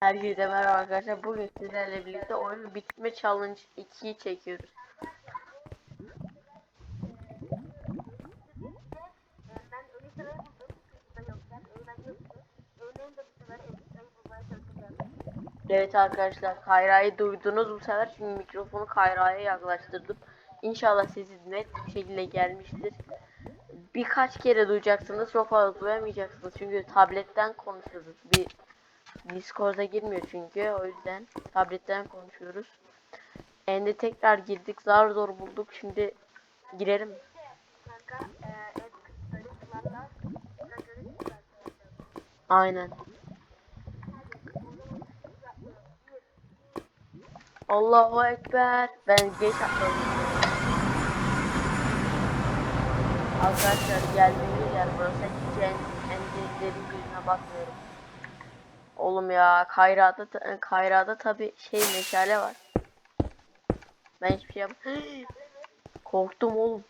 Herkese merhaba arkadaşlar. Bugün sizlerle birlikte oyun bitme challenge 2'yi çekiyoruz. Evet arkadaşlar Kayra'yı duydunuz bu sefer çünkü mikrofonu Kayra'ya yaklaştırdım. İnşallah sesi net bir şekilde gelmiştir. Birkaç kere duyacaksınız çok fazla duyamayacaksınız çünkü tabletten konuşuyoruz. Bir Discord'a girmiyor çünkü o yüzden tabletten konuşuyoruz. Ende tekrar girdik zar zor bulduk şimdi girelim. Aynen. Allahu Ekber. Ben geç atladım. Arkadaşlar geldiğimiz yer burası hiç en, en yüzüne bakmıyorum. Oğlum ya Kayra'da Kayra'da tabi şey meşale var. Ben hiçbir şey yap. Korktum oğlum.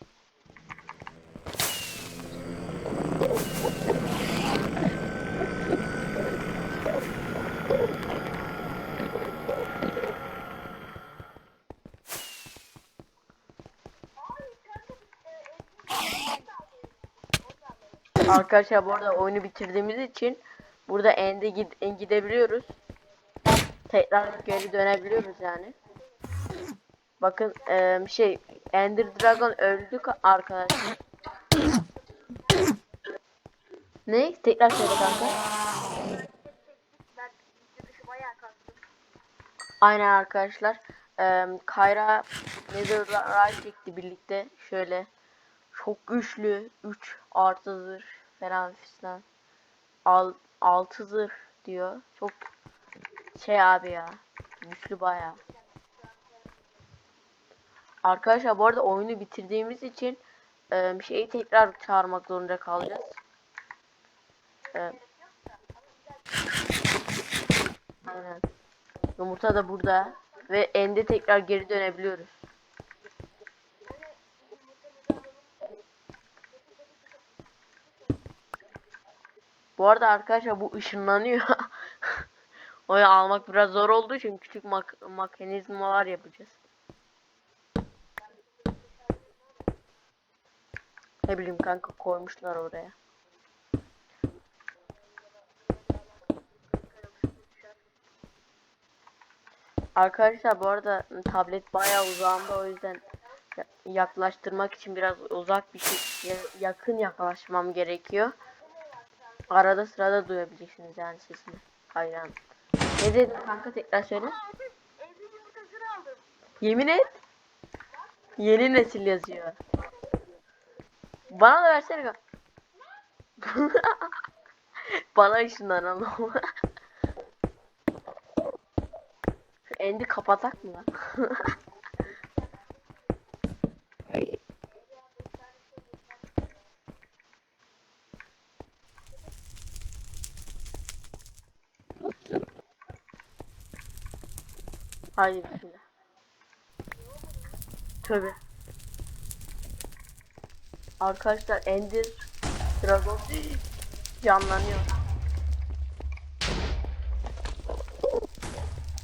Arkadaşlar bu arada oyunu bitirdiğimiz için burada end'e gid gidebiliyoruz. Tekrar geri dönebiliyoruz yani. Bakın eee, şey Ender Dragon öldük arkadaşlar. Ne? Tekrar söyle kanka. Aynen arkadaşlar. Eee Kayra Netherite çekti birlikte. Şöyle çok güçlü 3 artı zırh falan fistan. Al, 6 zırh diyor. Çok şey abi ya. Güçlü baya. Arkadaşlar bu arada oyunu bitirdiğimiz için eee, bir şeyi tekrar çağırmak zorunda kalacağız. Aynen. Yumurta da burada ve ende tekrar geri dönebiliyoruz. Bu arada arkadaşlar bu ışınlanıyor. Oyu almak biraz zor olduğu için küçük mak mekanizmalar yapacağız. Ne bileyim kanka koymuşlar oraya. Arkadaşlar bu arada tablet bayağı uzağımda o yüzden ya- yaklaştırmak için biraz uzak bir şey ya- yakın yaklaşmam gerekiyor. Arada sırada duyabileceksiniz yani sesini. Hayran. Ne dedin kanka tekrar söyle. Yemin et. Yeni nesil yazıyor. Bana da versene. Bana Allah'ım. Şu endi kapatak mı lan? Haydi bismillah. Tövbe. Arkadaşlar Ender Dragon canlanıyor.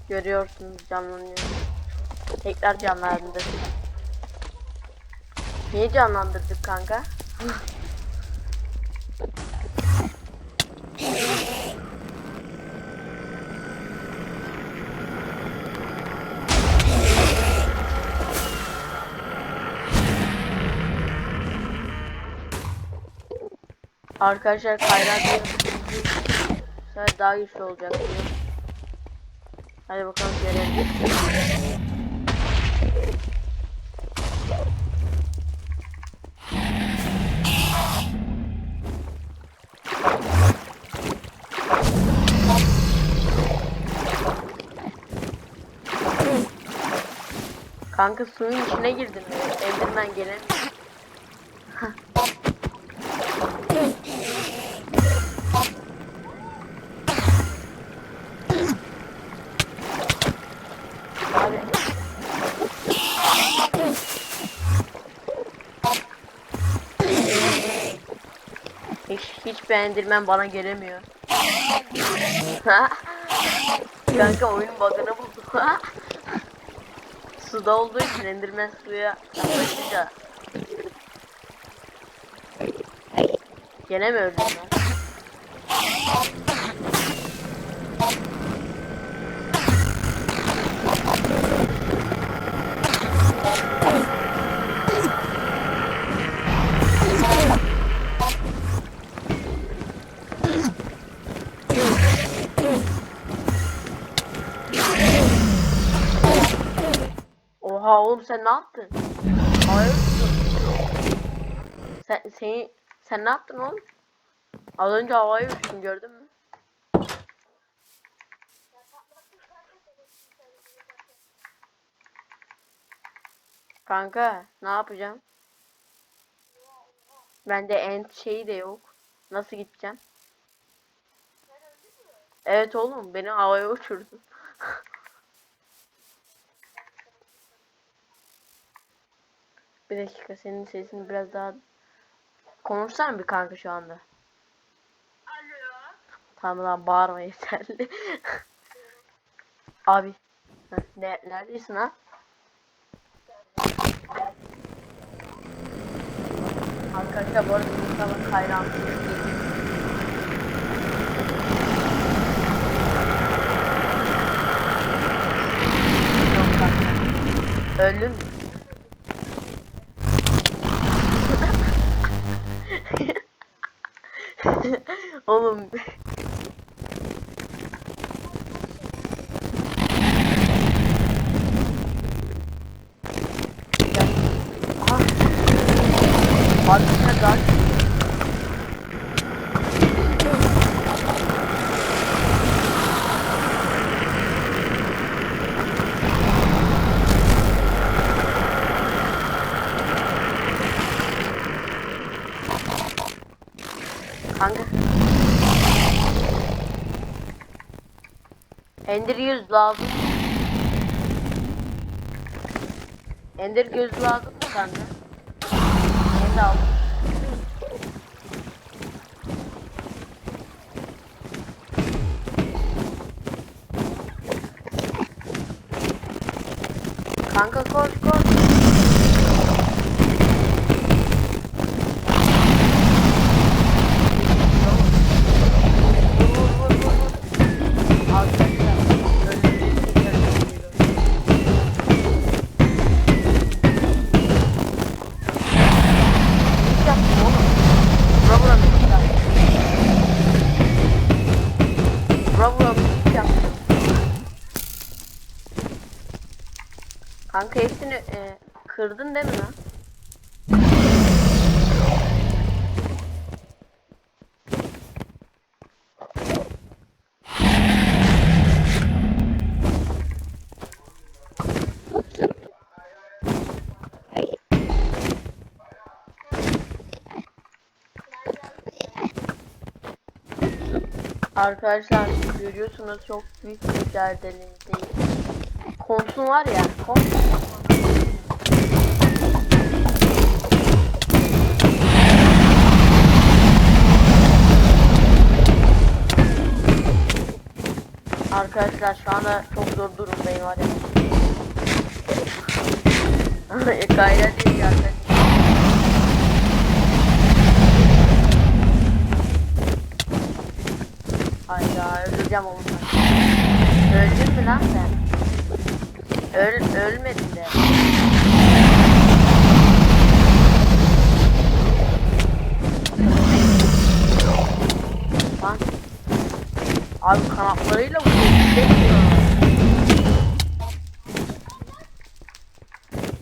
Görüyorsunuz canlanıyor. Tekrar canlandırdık. Niye canlandırdık kanka? Arkadaşlar diyor. Sen daha güçlü olacak diyor. Hadi bakalım görelim. Kanka suyun içine girdim. Enderman gelemiyor. Abi. Beğendirmem bana gelemiyor. Kanka oyun bug'ını buldu. Suda olduğu için Enderman suya yaklaşınca. Gene mi öldün lan? Oha oğlum sen ne yaptın? Uçtun. Sen, sen ne yaptın oğlum? Az önce havaya uçtun gördün mü? Kanka ne yapacağım? Bende end şeyi de yok. Nasıl gideceğim? Evet oğlum beni havaya uçurdu. Bir dakika senin sesini biraz daha konuşsana bir kanka şu anda. Alo. Tamam lan bağırma yeterli. Abi. Ne, neredesin ha? Arkadaşlar bu arada Mustafa Kayran. Yok kanka. Öldün mü? Oğlum Ya. Aha. Abi ne kadar? Kanka. Ender yüz lazım. Ender göz lazım mı kanka? Ben de aldım. Kanka koş koş. Kanka hepsini e, kırdın değil mi lan? Arkadaşlar görüyorsunuz çok büyük bir Konsun var ya, konsun. Arkadaşlar şu anda çok zor durumdayım ya. Gayret değil arkadaşlar. Hayda öleceğim oğlum. Öldün mü lan sen? Öl, ölmedin de. Lan. Abi kanatlarıyla vuruyor.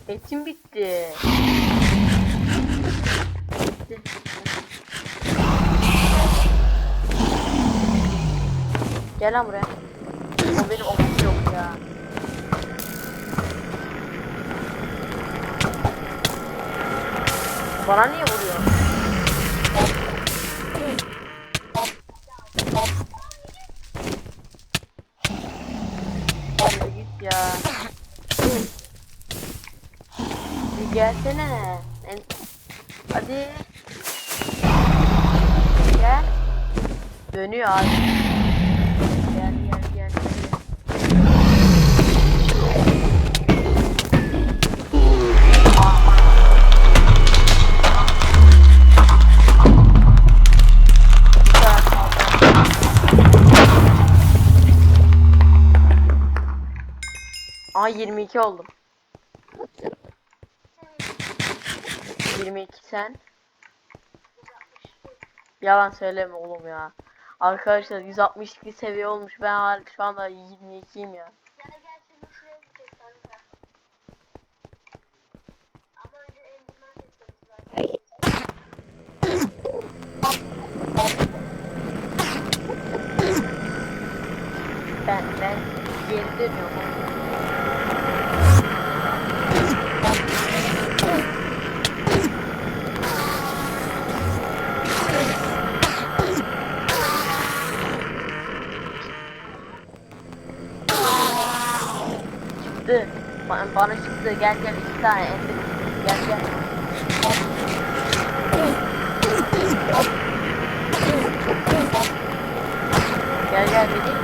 Etim. Bitti. Gel lan buraya. O benim okum yok ya. Bana niye vuruyor? Yürü git ya. Bir gelsene. En- Hadi. Gel. Dönüyor abi. Aha 22 oldum. Senin 22 sen. 160. Yalan söyleme oğlum ya. Arkadaşlar 162 seviye olmuş. Ben şu anda 22'yim ya. Gel gel iki tane ender. Gel gel. Gel gel dedik.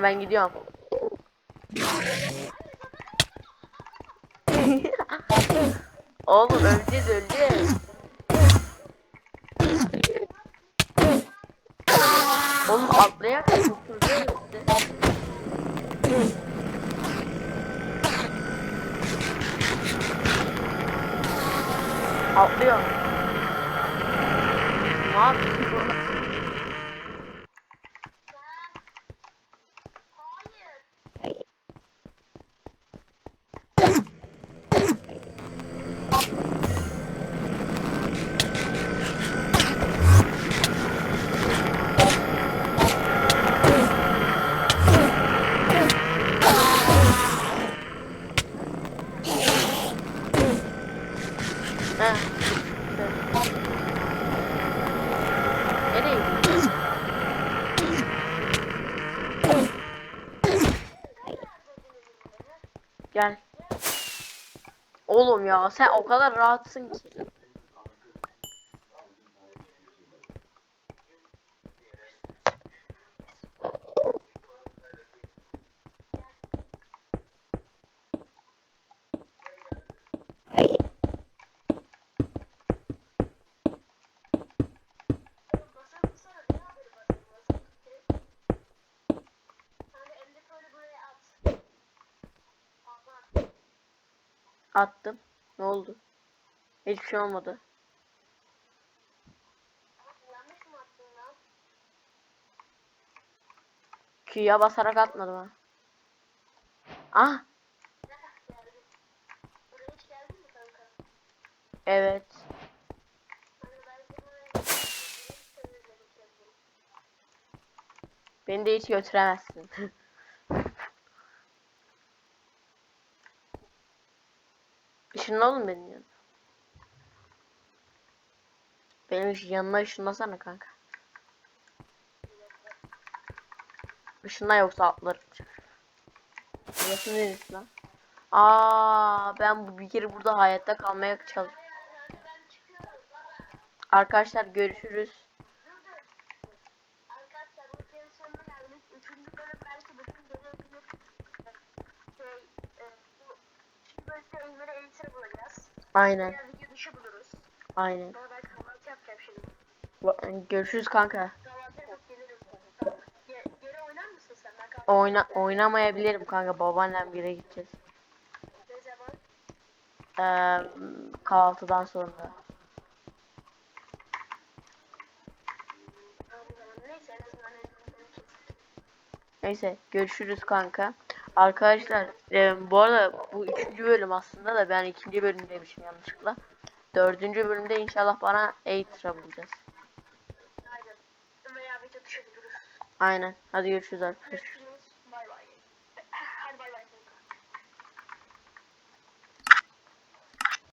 Kanka ben gidiyorum. Oğlum öleceğiz öleceğiz. Oğlum atlayak da çok hızlı. Atlıyor. Ne yapıyorsun? Hayır. Ha. Nereye gidiyorsun? Gel. Oğlum ya sen o kadar rahatsın ki. Basar mısana ne haberi var? Basar mısın? Kanka Ender Pearl'ü buraya at. Aman. Attım. Ne oldu? Hiçbir şey olmadı. Q'ya basarak atmadım ha. Ah evet. Beni de hiç götüremezsin. Işınla oğlum benim yanıma. Benim yanıma ışınlasana kanka. Işınla yoksa atlarım. Burası neresi lan? Aa ben bu bir kere burada hayatta kalmaya çalış. Kanka ben çıkıyorum. Arkadaşlar görüşürüz. Dur dur. Arkadaşlar bu videonun sonuna geldik. Üçüncü bölüm belki bugün gelebilir. Şey, e, bu Eymen'e Enter bulacağız. Aynen. Video dışı buluruz. Aynen. Sonra ben kahvaltı yapacağım şimdi. Va- Görüşürüz kanka. Kahvaltı yapıp gelirim. Tamam. Ge geri oynar mısın sen? Ben kahvaltı Oyna yapacağım. oynamayabilirim kanka. Babaannem bire gideceğiz. Ne zaman? Ee, kahvaltıdan sonra. Tamam, o zaman. Neyse en azından. Neyse görüşürüz kanka. Arkadaşlar e, bu arada bu üçüncü bölüm aslında da ben ikinci bölüm demişim yanlışlıkla. Dördüncü bölümde inşallah bana Elytra bulacağız. Aynen. Hadi görüşürüz arkadaşlar.